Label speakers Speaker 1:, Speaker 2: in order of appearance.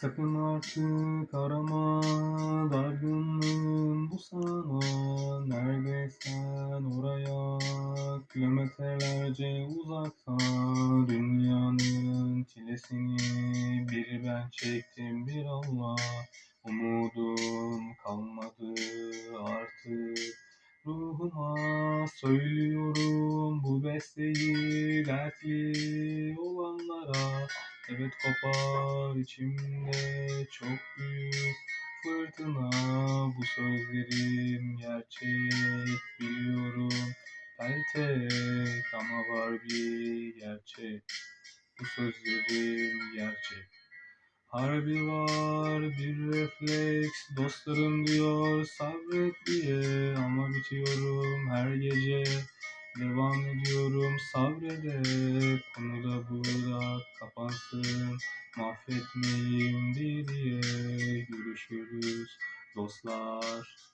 Speaker 1: Sakın artık arama dargınlığım bu sana. Neredeysen oraya? Kilometrelerce uzakta. Dünyanın çilesini bir ben çektim bir Allah. Umudum kalmadı artık. Ruhuma söylüyorum bu besteyi dertli olanlara Evet kopar içimde çok büyük fırtına. Bu sözlerim gerçek biliyorum. Peltek ama var bir gerçek. Bu sözlerim gerçek. Harbi var bir refleks Dostlarım diyor sabret diye. Ama bitiyorum her gece ediyorum sabrederek Konu da burada kapansın. Mahvetmeyeyim diye Görüşürüz dostlar